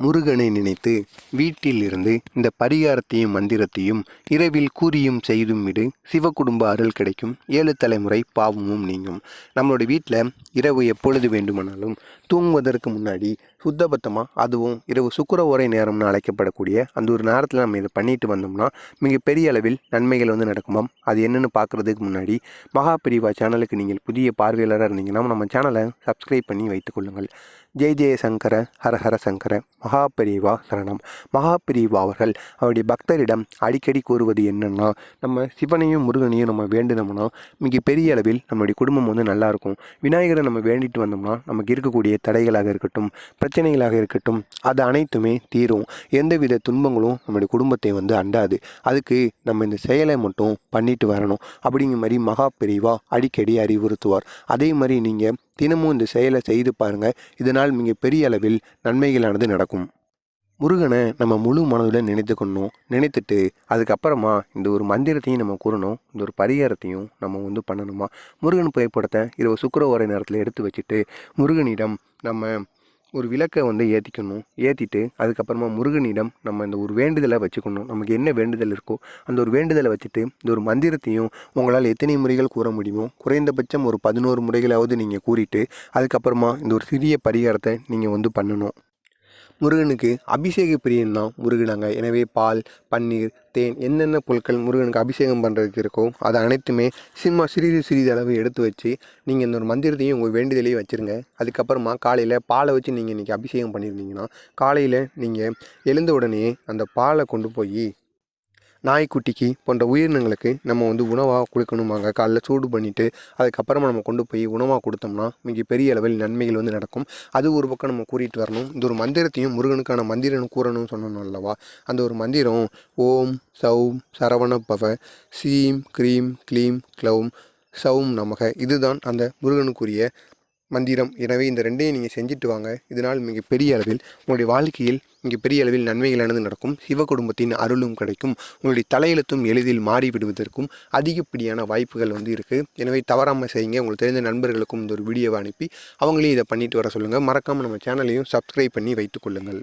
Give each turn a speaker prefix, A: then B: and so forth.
A: முருகனை நினைத்து வீட்டில் இருந்து இந்த பரிகாரத்தையும் மந்திரத்தையும் இரவில் கூறியும் செய்தும் விடு. சிவகுடும்ப அருள் கிடைக்கும். ஏழு தலைமுறை பாவமும் நீங்கும். நம்மளோட வீட்டில் இரவு எப்பொழுது வேண்டுமானாலும் தூங்குவதற்கு முன்னாடி சுத்தபத்தமாக அதுவும் இரவு சுக்கிர உரை நேரம்னு அழைக்கப்படக்கூடிய அந்த ஒரு நேரத்தில் நம்ம இதை பண்ணிட்டு வந்தோம்னா மிகப்பெரிய அளவில் நன்மைகள் வந்து நடக்குமாம் அது என்னென்னு பார்க்குறதுக்கு முன்னாடி மகா பிரிவா சேனலுக்கு நீங்கள் புதிய பார்வையாளராக இருந்தீங்கன்னா நம்ம சேனலை சப்ஸ்கிரைப் பண்ணி வைத்துக்கொள்ளுங்கள் ஜெய ஜெய சங்கர சங்கர மகாபிரிவா சரணம். மகாபிரிவா அவர்கள் அவருடைய பக்தரிடம் அடிக்கடி கூறுவது என்னென்னா நம்ம சிவனையும் முருகனையும் நம்ம வேண்டினோம்னா மிக பெரிய அளவில் நம்மளுடைய குடும்பம் வந்து நல்லாயிருக்கும். விநாயகரை நம்ம வேண்டிட்டு வந்தோம்னா நமக்கு இருக்கக்கூடிய தடைகளாக இருக்கட்டும் பிரச்சனைகளாக இருக்கட்டும் அது அனைத்துமே தீரும். எந்தவித துன்பங்களும் நம்மளுடைய குடும்பத்தை வந்து அண்டாது. அதுக்கு நம்ம இந்த செயலை மட்டும் பண்ணிட்டு வரணும். அப்படிங்கிற மாதிரி மகா அடிக்கடி அறிவுறுத்துவார். அதே மாதிரி நீங்கள் தினமும் இந்த செயலை செய்து பாருங்கள் இதனால் மிக பெரிய அளவில் நன்மைகளானது நடக்கும். முருகனை நம்ம முழு மனதில் நினைத்துக்கணும் நினைத்துட்டு அதுக்கப்புறமா இந்த ஒரு மந்திரத்தையும் நம்ம கூறணும். இந்த ஒரு பரிகாரத்தையும் நம்ம வந்து பண்ணணுமா? முருகன் புகைப்படத்தை இரவு சுக்கிர நேரத்தில் எடுத்து வச்சுட்டு முருகனிடம் நம்ம ஒரு விளக்கை வந்து ஏற்றிக்கணும் ஏற்றிட்டு அதுக்கப்புறமா முருகனிடம் நம்ம இந்த ஒரு வேண்டுதலை வச்சுக்கணும். நமக்கு என்ன வேண்டுதல் இருக்கோ அந்த ஒரு வேண்டுதலை வச்சுட்டு இந்த ஒரு மந்திரத்தையும் உங்களால் எத்தனை முறைகள் கூற முடியுமோ குறைந்தபட்சம் ஒரு பதினோரு முறைகளாவது நீங்கள் கூறிட்டு அதுக்கப்புறமா இந்த ஒரு சிறிய பரிகாரத்தை நீங்கள் வந்து பண்ணணும். முருகனுக்கு அபிஷேக பிரியன் தான் முருகனாங்க. எனவே பால் பன்னீர் தேன் என்னென்ன பொருட்கள் முருகனுக்கு அபிஷேகம் பண்ணுறதுக்கு இருக்கோ அது அனைத்துமே சும்மா சிறிது சிறிது அளவு எடுத்து வச்சு நீங்கள் இந்த ஒரு மந்திரத்தையும் உங்கள் வேண்டுதலையும் வச்சுருங்க. அதுக்கப்புறமா காலையில் பாலை வச்சு நீங்கள் இன்றைக்கி அபிஷேகம் பண்ணியிருந்தீங்கன்னா காலையில் நீங்கள் எழுந்த உடனே அந்த பாலை கொண்டு போய் நாய்க்குட்டிக்கு போன்ற உயிரினங்களுக்கு நம்ம வந்து உணவாக கொடுக்கணுமாங்க. காலைல சூடு பண்ணிவிட்டு அதுக்கப்புறமா நம்ம கொண்டு போய் உணவாக கொடுத்தோம்னா மிக பெரிய அளவில் நன்மைகள் வந்து நடக்கும். அது ஒரு பக்கம் நம்ம கூறிட்டு வரணும். இந்த ஒரு மந்திரத்தையும் முருகனுக்கான மந்திரம் கூறணும்னு சொன்னோம் அல்லவா? அந்த ஒரு மந்திரம் ஓம் சௌம் சரவண பவ சீம் க்ரீம் க்ளீம் க்ளௌம் சௌம் நமக. இதுதான் அந்த முருகனுக்குரிய மந்திரம். எனவே இந்த ரெண்டையும் நீங்கள் செஞ்சுட்டு வாங்க. இதனால் மிகப்பெரிய அளவில் உங்களுடைய வாழ்க்கையில் மிகப்பெரிய அளவில் நன்மைகளானது நடக்கும். சிவ குடும்பத்தின் அருளும் கிடைக்கும். உங்களுடைய தலையெழுத்தும் எளிதில் மாறிவிடுவதற்கும் அதிகப்படியான வாய்ப்புகள் வந்து இருக்குது எனவே தவறாமல் செய்யுங்க. உங்களுக்கு தெரிந்த நண்பர்களுக்கும் இந்த ஒரு வீடியோவை அனுப்பி அவங்களையும் இதை பண்ணிட்டு வர சொல்லுங்கள் மறக்காமல் நம்ம சேனலையும் சப்ஸ்கிரைப் பண்ணி வைத்துக்கொள்ளுங்கள்